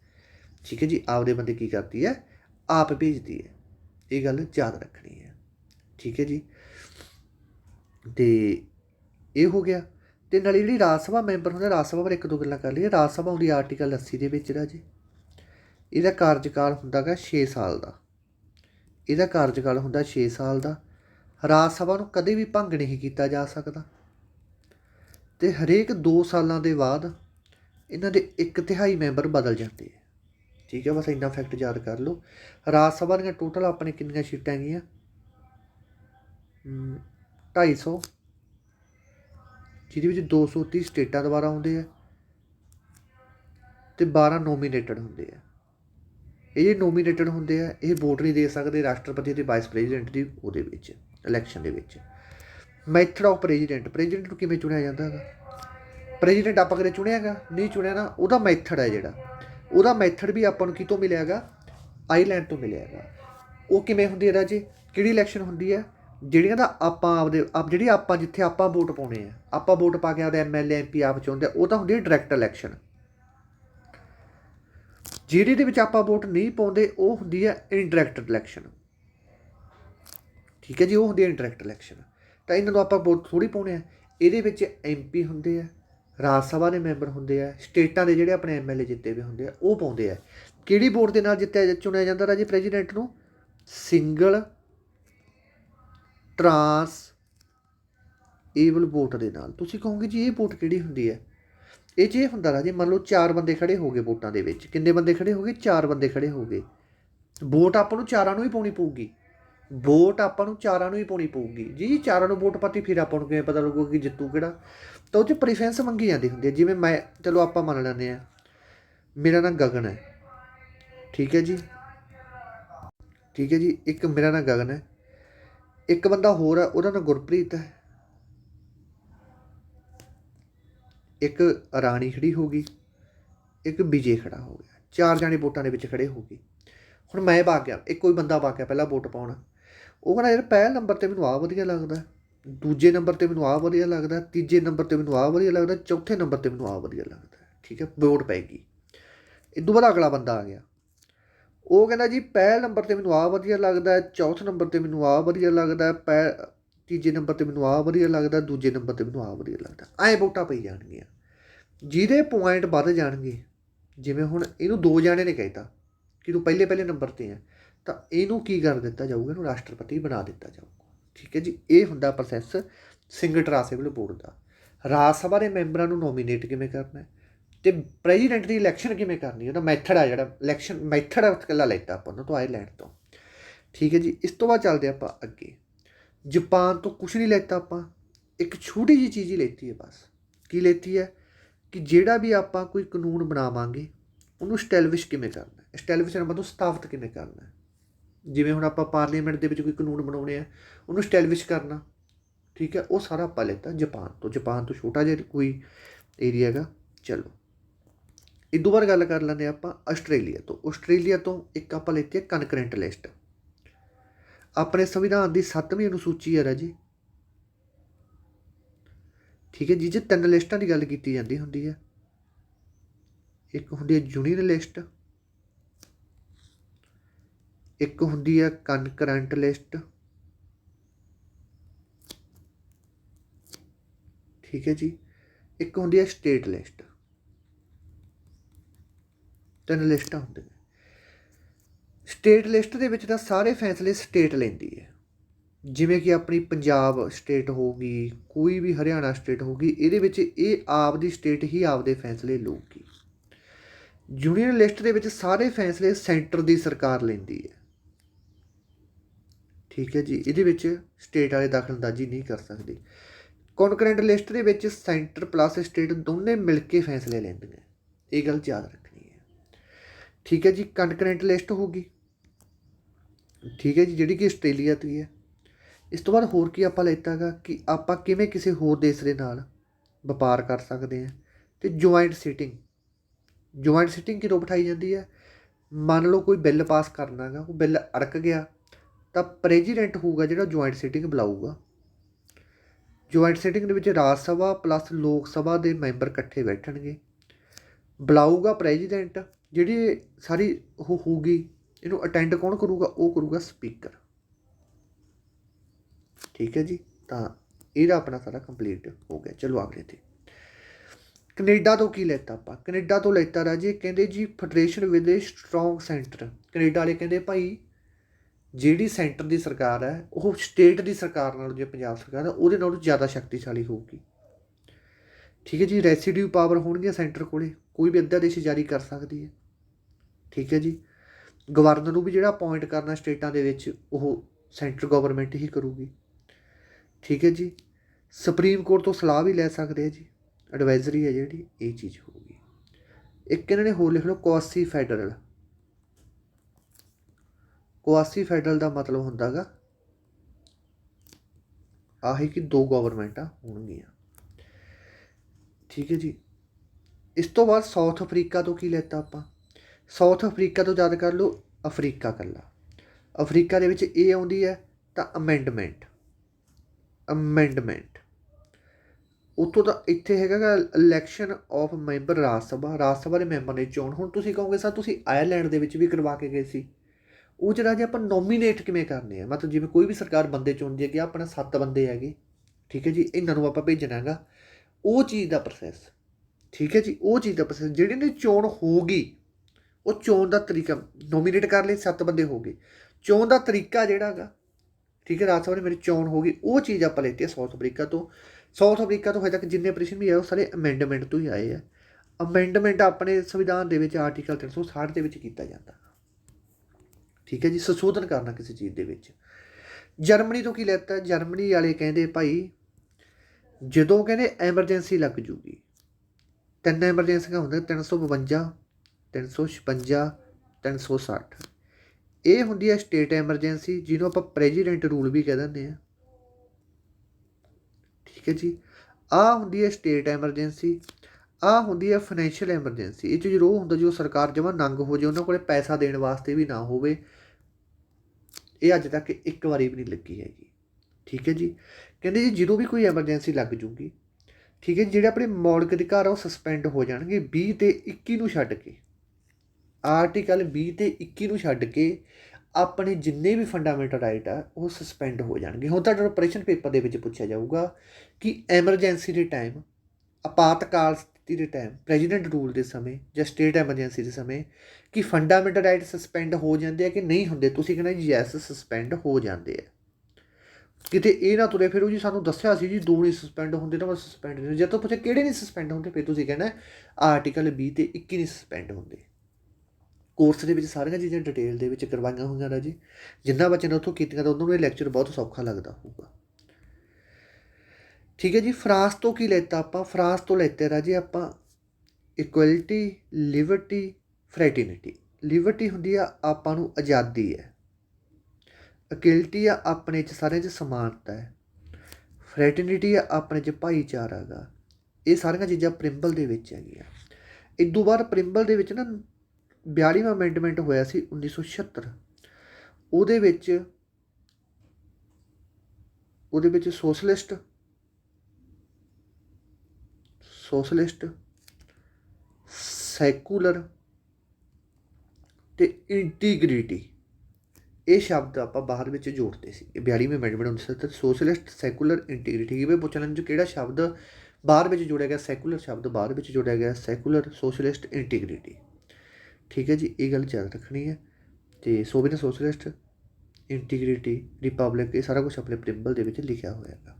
ਠੀਕ ਹੈ ਜੀ, ਆਪਦੇ ਬੰਦੇ ਕੀ ਕਰਦੀ ਹੈ? ਆਪ ਭੇਜਦੀ ਹੈ। ਇਹ ਗੱਲ ਯਾਦ ਰੱਖਣੀ ਹੈ। ਠੀਕ ਹੈ ਜੀ। ਤੇ ਇਹ ਹੋ ਗਿਆ। ਤੇ ਨਾਲੇ ਜਿਹੜੀ ਰਾਜ ਸਭਾ ਮੈਂਬਰ ਹੁੰਦਾ ਰਾਜ ਸਭਾ ਬਾਰੇ ਇੱਕ ਦੋ ਗੱਲਾਂ ਕਰ ਲਈਏ। ਰਾਜ ਸਭਾ ਹੁੰਦੀ ਆਰਟੀਕਲ 80 ਦੇ ਵਿੱਚ ਰਾਜੇ। ਇਹਦਾ ਕਾਰਜਕਾਲ ਹੁੰਦਾਗਾ 6 ਸਾਲ ਦਾ। ਇਹਦਾ ਕਾਰਜਕਾਲ ਹੁੰਦਾ 6 ਸਾਲ ਦਾ। ਰਾਜ ਸਭਾ ਨੂੰ ਕਦੇ ਵੀ ਭੰਗ ਨਹੀਂ ਕੀਤਾ ਜਾ ਸਕਦਾ। ਤੇ ਹਰੇਕ 2 ਸਾਲਾਂ ਦੇ ਬਾਅਦ ਇਹਨਾਂ ਦੇ ਇੱਕ ਤਿਹਾਈ ਮੈਂਬਰ ਬਦਲ ਜਾਂਦੇ ਆ। ਠੀਕ ਹੈ ਬਸ ਇੰਨਾ ਫੈਕਟ ਯਾਦ ਕਰ ਲਓ। ਰਾਜ ਸਭਾ ਦੀਆਂ ਟੋਟਲ ਆਪਣੇ ਕਿੰਨੀਆਂ ਸੀਟਾਂ ਹੈਗੀਆਂ? ਹਮ, 250 ਜਿਹਦੇ ਵਿੱਚ 230 ਸਟੇਟਾਂ ਦੁਆਰਾ ਆਉਂਦੇ ਆ ਤੇ 12 ਨੋਮੀਨੇਟਡ ਹੁੰਦੇ ਆ। ਇਹ ਜਿਹੜੇ ਨੋਮੀਨੇਟਡ ਹੁੰਦੇ ਆ ਇਹ ਵੋਟ ਨਹੀਂ ਦੇ ਸਕਦੇ ਰਾਸ਼ਟਰਪਤੀ ਤੇ ਵਾਈਸ ਪ੍ਰੈਜ਼ੀਡੈਂਟ ਦੀ ਉਹਦੇ ਵਿੱਚ ਇਲੈਕਸ਼ਨ ਦੇ ਵਿੱਚ। ਮੈਥਡ ਆਫ ਪ੍ਰੈਜ਼ੀਡੈਂਟ ਪ੍ਰੈਜ਼ੀਡੈਂਟ ਨੂੰ ਕਿਵੇਂ ਚੁਣਿਆ ਜਾਂਦਾ ਹੈਗਾ? ਪ੍ਰੈਜ਼ੀਡੈਂਟ ਆਪਾਂ ਕਦੇ ਚੁਣਿਆਗਾ ਨਹੀਂ ਚੁਣਿਆ ਨਾ ਉਹਦਾ ਮੈਥਡ ਹੈ ਜਿਹੜਾ। ਉਹਦਾ ਮੈਥਡ ਵੀ ਆਪਾਂ ਨੂੰ ਕਿਤੋਂ ਮਿਲਿਆਗਾ? ਆਈਲੈਂਡ ਤੋਂ ਮਿਲਿਆਗਾ। ਉਹ ਕਿਵੇਂ ਹੁੰਦੀ ਹੈ ਰਾਜੇ? ਕਿਹੜੀ ਇਲੈਕਸ਼ਨ ਹੁੰਦੀ ਹੈ? ਜਿਹੜੀਆਂ ਦਾ ਆਪਾਂ ਆਪਦੇ ਆਪ, ਜਿਹੜੀ ਆਪਾਂ ਜਿੱਥੇ ਆਪਾਂ ਵੋਟ ਪਾਉਣੇ ਆ, ਆਪਾਂ ਵੋਟ ਪਾ ਕੇ ਆਪਦੇ ਐਮਐਲਏ ਐਮਪੀ ਆਪ ਚੁਣਦੇ ਆ, ਉਹ ਤਾਂ ਹੁੰਦੀ ਹੈ ਡਾਇਰੈਕਟ ਇਲੈਕਸ਼ਨ ਜਿਹੜੇ ਦੇ ਵਿੱਚ ਆਪਾਂ ਵੋਟ ਨਹੀਂ ਪਾਉਂਦੇ, ਉਹ ਹੁੰਦੀ ਹੈ ਇਨਡਾਇਰੈਕਟ ਇਲੈਕਸ਼ਨ ਠੀਕ ਹੈ ਜੀ, ਉਹ ਹੁੰਦੀ ਹੈ ਇਨਡਾਇਰੈਕਟ ਇਲੈਕਸ਼ਨ ਤਾਂ ਇਹਨਾਂ ਨੂੰ ਆਪਾਂ ਵੋਟ ਥੋੜੀ ਪਾਉਣੇ ਆ। ਇਹਦੇ ਵਿੱਚ ਐਮਪੀ ਹੁੰਦੇ ਆ ਰਾਜ ਸਭਾ ਦੇ ਮੈਂਬਰ ਹੁੰਦੇ ਆ, ਸਟੇਟਾਂ ਦੇ ਜਿਹੜੇ ਆਪਣੇ ਐਮਐਲਏ ਜਿੱਤੇ ਵੀ ਹੁੰਦੇ ਆ, ਉਹ ਪਾਉਂਦੇ ਆ। ਕਿਹੜੀ ਵੋਟ ਦੇ ਨਾਲ ਜਿੱਤਿਆ ਚੁਣਿਆ ਜਾਂਦਾ ਰਾਜੀ ਪ੍ਰੈਜ਼ੀਡੈਂਟ ਨੂੰ? ਸਿੰਗਲ, ਟਰਾਂਸ ਏਬਲ ਵੋਟ ਦੇ ਨਾਲ। ਤੁਸੀਂ ਕਹੋਗੇ ਜੀ, ਇਹ ਵੋਟ ਕਿਹੜੀ ਹੁੰਦੀ ਹੈ? ਇਹ 'ਚ ਇਹ ਹੁੰਦਾ ਰਾਜੇ, ਮੰਨ ਲਓ ਚਾਰ ਬੰਦੇ ਖੜੇ ਹੋ ਗਏ ਵੋਟਾਂ ਦੇ ਵਿੱਚ। ਕਿੰਨੇ ਬੰਦੇ ਖੜੇ ਹੋ ਗਏ? ਚਾਰ ਬੰਦੇ ਖੜੇ ਹੋ ਗਏ। ਵੋਟ ਆਪਾਂ ਨੂੰ ਚਾਰਾਂ ਨੂੰ ਹੀ ਪਾਉਣੀ ਪਊਗੀ। ਵੋਟ ਆਪਾਂ ਨੂੰ ਚਾਰਾਂ ਨੂੰ ਹੀ ਪਾਉਣੀ ਪਊਗੀ। ਜੀ ਚਾਰਾਂ ਨੂੰ ਵੋਟ ਪਾਤੀ, ਫਿਰ ਆਪਾਂ ਨੂੰ ਕਿਵੇਂ ਪਤਾ ਲੱਗੂਗਾ ਕਿ ਜਿੱਤੂ ਕਿਹੜਾ? ਤਾਂ ਉਹ 'ਚ ਪ੍ਰੀਫਰੈਂਸ ਮੰਗੀ ਜਾਂਦੀ ਹੁੰਦੀ ਹੈ। ਜਿਵੇਂ ਮੈਂ, ਚਲੋ ਆਪਾਂ ਮੰਨ ਲੈਂਦੇ ਆ ਮੇਰਾ ਨਾਮ ਗਗਨ ਹੈ। ਠੀਕ ਹੈ ਜੀ? ਠੀਕ ਹੈ ਜੀ, ਇੱਕ ਮੇਰਾ ਨਾਮ ਗਗਨ ਹੈ। ਇੱਕ ਬੰਦਾ ਹੋਰ ਹੈ, ਉਹਦਾ ਨਾਮ ਗੁਰਪ੍ਰੀਤ ਹੈ। ਇੱਕ ਰਾਣੀ ਖੜੀ ਹੋ ਗਈ, ਇੱਕ ਵਿਜੇ ਖੜਾ ਹੋ ਗਿਆ। ਚਾਰ ਜਾਣੇ ਵੋਟਾਂ ਦੇ ਵਿੱਚ ਖੜੇ ਹੋ ਗਏ। ਹੁਣ ਮੈਂ ਪਾ ਗਿਆ, ਇੱਕ ਕੋਈ ਬੰਦਾ ਪਾ ਗਿਆ, ਪਹਿਲਾਂ ਵੋਟ ਪਾਉਣਾ। ਉਹ ਕਹਿੰਦਾ ਯਾਰ ਪਹਿਲ ਨੰਬਰ ਤੇ ਮੈਨੂੰ ਆਹ ਵਧੀਆ ਲੱਗਦਾ। ਦੂਜੇ ਨੰਬਰ ਤੇ ਮੈਨੂੰ ਆਹ ਵਧੀਆ ਲੱਗਦਾ, ਤੀਜੇ ਨੰਬਰ ਤੇ ਮੈਨੂੰ ਆਹ ਵਧੀਆ ਲੱਗਦਾ, ਚੌਥੇ ਨੰਬਰ ਤੇ ਮੈਨੂੰ ਆਹ ਵਧੀਆ ਲੱਗਦਾ। ਠੀਕ ਹੈ, ਵੋਟ ਪੈ ਗਈ। ਇਦੋਂ ਬਾਅਦ ਅਗਲਾ ਬੰਦਾ ਆ ਗਿਆ। ਉਹ ਕਹਿੰਦਾ ਜੀ ਪਹਿਲੇ ਨੰਬਰ ਤੇ ਮੈਨੂੰ ਆਹ ਵਧੀਆ ਲੱਗਦਾ, ਚੌਥੇ ਨੰਬਰ ਤੇ ਮੈਨੂੰ ਆਹ ਵਧੀਆ ਲੱਗਦਾ ਪੈ ਤੀਜੇ ਨੰਬਰ ਤੇ ਮੈਨੂੰ ਆਹ ਵਧੀਆ ਲੱਗਦਾ, ਦੂਜੇ ਨੰਬਰ ਤੇ ਮੈਨੂੰ ਆਹ ਵਧੀਆ ਲੱਗਦਾ। ਐਂ ਵੋਟਾਂ ਪਈ ਜਾਣਗੀਆਂ। ਜਿਹਦੇ ਪੁਆਇੰਟ ਵੱਧ ਜਾਣਗੇ, ਜਿਵੇਂ ਹੁਣ ਇਹਨੂੰ ਦੋ ਜਾਣੇ ਨੇ ਕਹਿਤਾ ਕਿ ਤੂੰ ਪਹਿਲੇ ਪਹਿਲੇ ਨੰਬਰ ਤੇ ਹੈ ਤਾਂ ਇਹਨੂੰ ਕੀ ਕਰ ਦਿੱਤਾ ਜਾਊਗਾ? ਇਹਨੂੰ ਰਾਸ਼ਟਰਪਤੀ ਬਣਾ ਦਿੱਤਾ ਜਾਊਗਾ। ਠੀਕ ਹੈ ਜੀ? ਇਹ ਹੁੰਦਾ ਪ੍ਰੋਸੈਸ ਸਿੰਗਲ ਟਰਾਂਸੇਬਲ ਬੋਰਡ ਦਾ। ਰਾਜ ਸਭਾ ਦੇ ਮੈਂਬਰਾਂ ਨੂੰ ਨੋਮੀਨੇਟ ਕਿਵੇਂ ਕਰਨਾ ਹੈ? ਤੇ ਪ੍ਰੈਜ਼ੀਡੈਂਟ ਦੀ ਇਲੈਕਸ਼ਨ ਕਿਵੇਂ ਕਰਨੀ ਹੈ? ਉਹਦਾ ਮੈਥਡ ਆ ਜਿਹੜਾ ਇਲੈਕਸ਼ਨ ਮੈਥਡ ਇਕੱਲਾ ਲੈਤਾ ਆਪਾਂ ਨੂੰ ਤੋਂ ਆਇਰਲੈਂਡ ਤੋਂ। ਠੀਕ ਹੈ ਜੀ? ਇਸ ਤੋਂ ਬਾਅਦ ਚੱਲਦੇ ਆਪਾਂ ਅੱਗੇ। ਜਾਪਾਨ ਤੋਂ ਕੁਝ ਨਹੀਂ ਲੈਤਾ ਆਪਾਂ। ਇੱਕ ਛੋਟੀ ਜਿਹੀ ਚੀਜ਼ ਹੀ ਲੈਤੀ ਹੈ ਬਸ। ਕੀ ਲੈਤੀ ਹੈ? ਕਿ ਜਿਹੜਾ ਵੀ ਆਪਾਂ ਕੋਈ ਕਾਨੂੰਨ ਬਣਾਵਾਂਗੇ, ਉਹਨੂੰ ਸਟੈਬਲਿਸ਼ ਕਿਵੇਂ ਕਰਨਾ ਹੈ? ਸਟੈਬਲਿਸ਼ ਦਾ ਮਤਲਬ ਸਥਾਪਿਤ ਕਿਵੇਂ ਕਰਨਾ ਹੈ? ਜਿਵੇਂ ਹੁਣ ਆਪਾਂ ਪਾਰਲੀਮੈਂਟ ਦੇ ਵਿੱਚ ਕੋਈ ਕਾਨੂੰਨ ਬਣਾਉਣੇ ਆ, ਉਹਨੂੰ ਸਟੈਬਲਿਸ਼ ਕਰਨਾ, ਠੀਕ ਹੈ, ਉਹ ਸਾਰਾ ਆਪਾਂ ਲੈਤਾ ਜਾਪਾਨ ਤੋਂ ਜਾਪਾਨ ਤੋਂ ਛੋਟਾ ਜਿਹਾ ਕੋਈ ਏਰੀਆ ਹੈਗਾ, ਚਲੋ। ਇੱਕ ਦੋ ਵਾਰ ਗੱਲ ਕਰ ਲੈਂਦੇ ਹਾਂ ਆਪਾਂ ਆਸਟ੍ਰੇਲੀਆ ਤੋਂ। ਆਸਟ੍ਰੇਲੀਆ ਤੋਂ ਇੱਕ ਆਪਾਂ ਲੈਤੀ ਹੈ ਕਨਕਰੈਂਟ ਲਿਸਟ ਆਪਣੇ ਸੰਵਿਧਾਨ ਦੀ 7ਵੀਂ ਅਨੁਸੂਚੀ ਹੈ ਰਾਜੀ। ਠੀਕ ਹੈ ਜੀ ਜੇ ਤਿੰਨ ਲਿਸਟਾਂ ਦੀ ਗੱਲ ਕੀਤੀ ਜਾਂਦੀ ਹੁੰਦੀ ਹੈ। ਇੱਕ ਹੁੰਦੀ ਹੈ ਯੂਨੀਅਨ ਲਿਸਟ ਇੱਕ ਹੁੰਦੀ ਹੈ ਕਨਕਰੈਂਟ ਲਿਸਟ ਠੀਕ ਹੈ ਜੀ। ਇੱਕ ਹੁੰਦੀ ਹੈ ਸਟੇਟ ਲਿਸਟ ਤਿੰਨ ਲਿਸਟਾਂ ਹੁੰਦੀਆਂ। ਸਟੇਟ ਲਿਸਟ ਦੇ ਵਿੱਚ ਤਾਂ ਸਾਰੇ ਫੈਸਲੇ ਸਟੇਟ ਲੈਂਦੀ ਹੈ। ਜਿਵੇਂ ਕਿ ਆਪਣੀ ਪੰਜਾਬ ਸਟੇਟ ਹੋਊਗੀ, ਕੋਈ ਵੀ ਹਰਿਆਣਾ ਸਟੇਟ ਹੋਊਗੀ, ਇਹਦੇ ਵਿੱਚ ਇਹ ਆਪ ਦੀ ਸਟੇਟ ਹੀ ਆਪਦੇ ਫੈਸਲੇ ਲਊਗੀ। ਯੂਨੀਅਨ ਲਿਸਟ ਦੇ ਵਿੱਚ ਸਾਰੇ ਫੈਸਲੇ ਸੈਂਟਰ ਦੀ ਸਰਕਾਰ ਲੈਂਦੀ ਹੈ। ਠੀਕ ਹੈ ਜੀ, ਇਹਦੇ ਵਿੱਚ ਸਟੇਟ ਵਾਲੇ ਦਖਲਅੰਦਾਜ਼ੀ ਨਹੀਂ ਕਰ ਸਕਦੇ। ਕਨਕਰੈਂਟ ਲਿਸਟ ਦੇ ਵਿੱਚ ਸੈਂਟਰ ਪਲੱਸ ਸਟੇਟ ਦੋਨੇ ਮਿਲ ਕੇ ਫੈਸਲੇ ਲੈਂਦੀਆਂ ਇਹ ਗੱਲ ਯਾਦ ਰੱਖਣੀ ਹੈ। ਠੀਕ ਹੈ ਜੀ ਕਨਕਰੈਂਟ ਲਿਸਟ ਹੋਗੀ ਠੀਕ ਹੈ ਜੀ, ਜਿਹੜੀ ਕਿ ਆਸਟ੍ਰੇਲੀਆ ਦੀ ਹੈ ਇਸ ਤੋਂ ਬਾਅਦ ਹੋਰ ਕੀ ਆਪਾਂ ਲੈਤਾਗਾ ਕਿ ਆਪਾਂ ਕਿਵੇਂ ਕਿਸੇ ਹੋਰ ਦੇਸ਼ ਦੇ ਨਾਲ ਵਪਾਰ ਕਰ ਸਕਦੇ ਹਾਂ ਤੇ ਜੁਆਇੰਟ ਸਿਟਿੰਗ ਜੁਆਇੰਟ ਸਿਟਿੰਗ ਕਿਦੋਂ ਬਿਠਾਈ ਜਾਂਦੀ ਹੈ? ਮੰਨ ਲਓ ਕੋਈ ਬਿੱਲ ਪਾਸ ਕਰਨਾਗਾ, ਉਹ ਬਿੱਲ ਅੜਕ ਗਿਆ। ਤਾਂ ਪ੍ਰੈਜ਼ੀਡੈਂਟ ਹੋਊਗਾ ਜਿਹੜਾ ਜੁਆਇੰਟ ਸੀਟਿੰਗ ਬੁਲਾਊਗਾ। ਜੁਆਇੰਟ ਸੀਟਿੰਗ ਦੇ ਵਿੱਚ ਰਾਜ ਸਭਾ ਪਲੱਸ ਲੋਕ ਸਭਾ ਦੇ ਮੈਂਬਰ ਇਕੱਠੇ ਬੈਠਣਗੇ। ਬੁਲਾਊਗਾ ਪ੍ਰੈਜ਼ੀਡੈਂਟ, ਜਿਹੜੀ ਸਾਰੀ ਉਹ ਹੋਊਗੀ, ਇਹਨੂੰ ਅਟੈਂਡ ਕੌਣ ਕਰੂਗਾ? ਉਹ ਕਰੂਗਾ ਸਪੀਕਰ ਠੀਕ ਹੈ ਜੀ? ਤਾਂ ਇਹਦਾ ਆਪਣਾ ਸਾਰਾ ਕੰਪਲੀਟ ਹੋ ਗਿਆ। ਚਲੋ ਅਗਲੇ ਤੇ। ਕੈਨੇਡਾ ਤੋਂ ਕੀ ਲੈਤਾ ਆਪਾਂ? ਕੈਨੇਡਾ ਤੋਂ ਲੈਤਾ ਰਾਜੇ, ਕਹਿੰਦੇ ਜੀ federation with a strong centre Canada ਵਾਲੇ ਕਹਿੰਦੇ, ਭਾਈ ਜਿਹੜੀ ਸੈਂਟਰ ਦੀ ਸਰਕਾਰ ਹੈ, ਉਹ ਸਟੇਟ ਦੀ ਸਰਕਾਰ ਨਾਲੋਂ ਜੇ ਪੰਜਾਬ ਸਰਕਾਰ ਹੈ, ਉਹਦੇ ਨਾਲੋਂ ਜ਼ਿਆਦਾ ਸ਼ਕਤੀਸ਼ਾਲੀ ਹੋਊਗੀ। ਠੀਕ ਹੈ ਜੀ, ਰੈਸੀਡਿਊ ਪਾਵਰ ਹੋਣਗੀਆਂ ਸੈਂਟਰ ਕੋਲੇ, ਕੋਈ ਵੀ ਅਧਿਆਦੇਸ਼ ਜਾਰੀ ਕਰ ਸਕਦੀ ਹੈ। ਠੀਕ ਹੈ ਜੀ, ਗਵਰਨਰ ਨੂੰ ਵੀ ਜਿਹੜਾ ਅਪਾਇੰਟ ਕਰਨਾ ਸਟੇਟਾਂ ਦੇ ਵਿੱਚ, ਉਹ ਸੈਂਟਰ ਗਵਰਨਮੈਂਟ ਹੀ ਕਰੂਗੀ। ਠੀਕ ਹੈ ਜੀ, ਸੁਪਰੀਮ ਕੋਰਟ ਤੋਂ ਸਲਾਹ ਵੀ ਲੈ ਸਕਦੇ ਆ ਜੀ ਐਡਵਾਈਜ਼ਰੀ ਹੈ ਜਿਹੜੀ, ਇਹ ਚੀਜ਼ ਹੋਊਗੀ। ਇੱਕ ਇਹਨਾਂ ਨੇ ਹੋਰ ਲਿਖ ਲਓ ਕੁਆਸੀ ਫੈਡਰਲ ਕੁਆਸੀ ਫੈਡਰਲ ਦਾ ਮਤਲਬ ਹੁੰਦਾਗਾ। ਆਹੀ ਕਿ ਦੋ ਗਵਰਨਮੈਂਟਾਂ ਹੋਣਗੀਆਂ। ਠੀਕ ਹੈ ਜੀ। ਇਸ ਤੋਂ ਬਾਅਦ ਸਾਊਥ ਅਫਰੀਕਾ ਤੋਂ ਕੀ ਲੈਤਾ ਆਪਾਂ? ਸਾਊਥ ਅਫਰੀਕਾ ਤੋਂ ਯਾਦ ਕਰ ਲਓ, ਅਫਰੀਕਾ ਕੱਲਾ ਅਫਰੀਕਾ ਦੇ ਵਿੱਚ ਇਹ ਆਉਂਦੀ ਹੈ ਤਾਂ ਅਮੈਂਡਮੈਂਟ ਅਮੈਂਡਮੈਂਟ ਉਤੋਂ ਤਾਂ ਇੱਥੇ ਹੈਗਾ election of member Rajya Sabha. Rajya Sabha ਦੇ ਮੈਂਬਰ ਨੇ ਚੋਣ। ਹੁਣ ਤੁਸੀਂ ਕਹੋਗੇ, ਸਰ, ਤੁਸੀਂ ਆਇਰਲੈਂਡ ਦੇ ਵਿੱਚ ਵੀ ਕਰਵਾ ਕੇ ਗਏ ਸੀ। ਉਹ ਜਿਹੜਾ ਜੇ ਆਪਾਂ ਨੋਮੀਨੇਟ ਕਿਵੇਂ ਕਰਨੇ ਆ? ਮਤਲਬ ਜਿਵੇਂ ਕੋਈ ਵੀ ਸਰਕਾਰ ਬੰਦੇ ਚੁਣਦੀ ਹੈ ਕਿ ਆਪਣਾ ਸੱਤ ਬੰਦੇ ਹੈਗੇ, ਠੀਕ ਹੈ ਜੀ, ਇਹਨਾਂ ਨੂੰ ਆਪਾਂ ਭੇਜਣਾ ਹੈਗਾ। ਉਹ ਚੀਜ਼ ਦਾ ਪ੍ਰੋਸੈਸ ਠੀਕ ਹੈ ਜੀ, ਉਹ ਚੀਜ਼ ਦਾ ਪ੍ਰੋਸੈਸ ਜਿਹੜੀ ਨੇ ਚੋਣ ਹੋਗੀ ਉਹ ਚੋਣ ਦਾ ਤਰੀਕਾ ਨੋਮੀਨੇਟ ਕਰ ਲਈ ਸੱਤ ਬੰਦੇ ਹੋ ਗਏ ਚੋਣ ਦਾ ਤਰੀਕਾ ਜਿਹੜਾ ਹੈਗਾ, ਠੀਕ ਹੈ ਰਾਜ ਸਭਾ ਨੇ ਮੇਰੀ ਚੋਣ ਹੋ ਗਈ ਉਹ ਚੀਜ਼ ਆਪਾਂ ਲੈਤੀ ਹੈ ਸਾਊਥ ਅਫਰੀਕਾ ਤੋਂ। ਸਾਊਥ ਅਫਰੀਕਾ ਤੋਂ ਹਜੇ ਤੱਕ ਜਿੰਨੇ ਪ੍ਰਸ਼ਨ ਵੀ ਆਏ, ਉਹ ਸਾਰੇ ਅਮੈਂਡਮੈਂਟ ਤੋਂ ਹੀ ਆਏ ਆ। ਅਮੈਂਡਮੈਂਟ ਆਪਣੇ ਸੰਵਿਧਾਨ ਦੇ ਵਿੱਚ ਆਰਟੀਕਲ 360 ਦੇ ਵਿੱਚ ਕੀਤਾ ਜਾਂਦਾ। ਠੀਕ ਹੈ ਜੀ, ਸੰਸ਼ੋਧਨ ਕਰਨਾ ਕਿਸੇ ਚੀਜ਼ ਦੇ ਵਿੱਚ। ਜਰਮਨੀ ਤੋਂ ਕੀ ਲੈਤਾ? ਜਰਮਨੀ ਵਾਲੇ ਕਹਿੰਦੇ, ਭਾਈ, ਜਦੋਂ ਕਹਿੰਦੇ ਐਮਰਜੈਂਸੀ ਲੱਗ ਜੂਗੀ, ਤਿੰਨ ਐਮਰਜੈਂਸੀਆਂ ਹੁੰਦੀਆਂ 352 356 360 ਇਹ ਹੁੰਦੀ ਹੈ ਸਟੇਟ ਐਮਰਜੈਂਸੀ ਜਿਹਨੂੰ ਆਪਾਂ ਪ੍ਰੈਜ਼ੀਡੈਂਟ ਰੂਲ ਵੀ ਕਹਿ ਦਿੰਦੇ ਆ ਠੀਕ ਹੈ ਜੀ? ਆ ਹੁੰਦੀ ਹੈ ਸਟੇਟ ਐਮਰਜੈਂਸੀ ਆ ਹੁੰਦੀ ਹੈ ਫਾਈਨੈਂਸ਼ੀਅਲ ਐਮਰਜੈਂਸੀ ਇਹ 'ਚ ਜਦੋਂ ਹੁੰਦਾ ਜੋ ਸਰਕਾਰ ਜਮਾ ਨੰਗ ਹੋ ਜੇ ਉਹਨਾਂ ਕੋਲੇ ਪੈਸਾ ਦੇਣ ਵਾਸਤੇ ਵੀ ਨਾ ਹੋਵੇ। ਇਹ ਅੱਜ ਤੱਕ ਇੱਕ ਵਾਰੀ ਵੀ ਨਹੀਂ ਲੱਗੀ ਹੈਗੀ। ਠੀਕ ਹੈ ਜੀ? ਕਹਿੰਦੇ ਜੀ ਜਦੋਂ ਵੀ ਕੋਈ ਐਮਰਜੈਂਸੀ ਲੱਗ ਜੂਗੀ ਠੀਕ ਹੈ ਜੀ, ਜਿਹੜੇ ਆਪਣੇ ਮੌਲਿਕ ਅਧਿਕਾਰ ਆ ਉਹ ਸਸਪੈਂਡ ਹੋ ਜਾਣਗੇ। 20 ਤੇ 21 ਨੂੰ ਛੱਡ ਕੇ ਆਰਟੀਕਲ 20 ਤੇ 21 ਨੂੰ ਛੱਡ ਕੇ ਆਪਣੇ ਜਿੰਨੇ ਵੀ ਫੰਡਾਮੈਂਟਲ ਰਾਈਟ ਆ ਉਹ ਸਸਪੈਂਡ ਹੋ ਜਾਣਗੇ। ਹੁਣ ਤੁਹਾਡਾ ਆਪਰੇਸ਼ਨ ਪੇਪਰ ਦੇ ਵਿੱਚ ਪੁੱਛਿਆ ਜਾਊਗਾ ਕਿ ਐਮਰਜੈਂਸੀ ਦੇ ਟਾਈਮ ਆਪਾਤਕਾਲ ਦੇ ਟਾਈਮ ਪ੍ਰੈਜ਼ੀਡੈਂਟ ਰੂਲ ਦੇ ਸਮੇਂ ਜਾਂ ਸਟੇਟ ਐਮਰਜੈਂਸੀ ਦੇ ਸਮੇਂ ਕਿ ਫੰਡਾਮੈਂਟਲ ਰਾਈਟ ਸਸਪੈਂਡ ਹੋ ਜਾਂਦੇ ਆ ਕਿ ਨਹੀਂ ਹੁੰਦੇ? ਤੁਸੀਂ ਕਹਿੰਦੇ ਜੀ ਯੈਸ ਸਸਪੈਂਡ ਹੋ ਜਾਂਦੇ ਆ। ਕਿਤੇ ਇਹ ਨਾ ਤੁਰੇ ਫਿਰ ਉਹ ਜੀ, ਸਾਨੂੰ ਦੱਸਿਆ ਸੀ ਜੀ, ਦੋ ਨਹੀਂ ਸਸਪੈਂਡ ਹੁੰਦੇ ਤਾਂ ਬਸ ਸਸਪੈਂਡ ਨਹੀਂ ਜਦ ਤੋਂ ਕਿਹੜੇ ਨਹੀਂ ਸਸਪੈਂਡ ਹੁੰਦੇ, ਫਿਰ ਤੁਸੀਂ ਕਹਿੰਦਾ ਆਰਟੀਕਲ 20 ਤੇ 21 ਨਹੀਂ ਸਸਪੈਂਡ ਹੁੰਦੇ। ਕੋਰਸ ਦੇ ਵਿੱਚ ਸਾਰੀਆਂ ਚੀਜ਼ਾਂ ਡਿਟੇਲ ਦੇ ਵਿੱਚ ਕਰਵਾਈਆਂ ਹੋਈਆਂ ਰਾਜੀ ਜਿੰਨਾ ਬੱਚੇ ਨੇ ਉੱਥੋਂ ਕੀਤੀਆਂ ਤਾਂ ਉਹਨਾਂ ਨੂੰ ਇਹ ਲੈਕਚਰ ਬਹੁਤ ਸੌਖਾ ਲੱਗਦਾ ਹੋਊਗਾ। ਠੀਕ ਹੈ ਜੀ, ਫਰਾਂਸ ਤੋਂ ਕੀ ਲੈਤਾ ਆਪਾਂ? ਫਰਾਂਸ ਤੋਂ ਲੈਤੇ ਰਾਜੇ ਆਪਾਂ ਇਕੁਐਲਿਟੀ ਲਿਬਰਟੀ ਫਰੈਟਰਨਿਟੀ ਲਿਬਰਟੀ ਹੁੰਦੀ ਆ ਆਪਾਂ ਨੂੰ ਆਜ਼ਾਦੀ ਹੈ। ਇਕੁਐਲਿਟੀ ਆ ਆਪਣੇ ਚ, ਸਾਰਿਆਂ 'ਚ ਸਮਾਨਤਾ ਹੈ। ਫਰੈਟਰਨਿਟੀ ਆ ਆਪਣੇ 'ਚ ਭਾਈਚਾਰਾ ਗਾ। ਇਹ ਸਾਰੀਆਂ ਚੀਜ਼ਾਂ ਪ੍ਰਿੰਬਲ ਦੇ ਵਿੱਚ ਹੈਗੀਆਂ। ਇਦੋਂ ਬਾਅਦ ਪ੍ਰਿੰਬਲ ਦੇ ਵਿੱਚ ਨਾ 42ਵਾਂ ਅਮੈਂਡਮੈਂਟ ਹੋਇਆ ਸੀ 1976 ਉਹਦੇ ਵਿੱਚ ਉਹਦੇ ਵਿੱਚ ਸੋਸ਼ਲਿਸਟ ਸੋਸ਼ਲਿਸਟ, ਸੈਕੂਲਰ ਤੇ ਇੰਟੀਗ੍ਰਿਟੀ। ਇਹ ਸ਼ਬਦ ਆਪਾਂ ਬਾਹਰ ਵਿੱਚ ਜੋੜਦੇ ਸੀ। ਇਹ 42ਵੇਂ ਅਮੈਂਡਮੈਂਟ ਅਨੁਸਾਰ ਸੋਸ਼ਲਿਸਟ, ਸੈਕੂਲਰ, ਇੰਟੀਗ੍ਰਿਟੀ ਇਹ ਪੁੱਛਣ ਚ ਕਿਹੜਾ ਸ਼ਬਦ ਬਾਹਰ ਵਿੱਚ ਜੋੜਿਆ ਗਿਆ, ਸੈਕੂਲਰ ਸ਼ਬਦ ਬਾਹਰ ਵਿੱਚ ਜੋੜਿਆ ਗਿਆ, ਸੈਕੂਲਰ, ਸੋਸ਼ਲਿਸਟ, ਇੰਟੀਗ੍ਰਿਟੀ। ਠੀਕ ਹੈ ਜੀ, ਇਹ ਗੱਲ ਯਾਦ ਰੱਖਣੀ ਹੈ। ਤੇ ਸੋਵੀਅਤ ਸੋਸ਼ਲਿਸਟ, ਇੰਟੀਗ੍ਰਿਟੀ, ਰਿਪਬਲਿਕ, ਇਹ ਸਾਰਾ ਕੁਝ ਆਪਣੇ ਪ੍ਰਿੰਬਲ ਦੇ ਵਿੱਚ ਲਿਖਿਆ ਹੋਇਆ ਹੈਗਾ।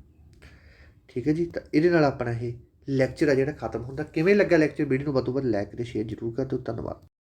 ਠੀਕ ਹੈ ਜੀ, ਤਾਂ ਇਹਦੇ ਨਾਲ ਆਪਣਾ ਇਹ ਲੈਕਚਰ ਆ ਜਿਹੜਾ ਖਤਮ ਹੁੰਦਾ। ਕਿਵੇਂ ਲੱਗਾ ਲੈਕਚਰ ਵੀਡੀਓ ਨੂੰ ਵੱਧ ਤੋਂ ਵੱਧ ਲਾਈਕ ਤੇ ਸ਼ੇਅਰ ਜ਼ਰੂਰ ਕਰ ਦਿਓ। ਧੰਨਵਾਦ।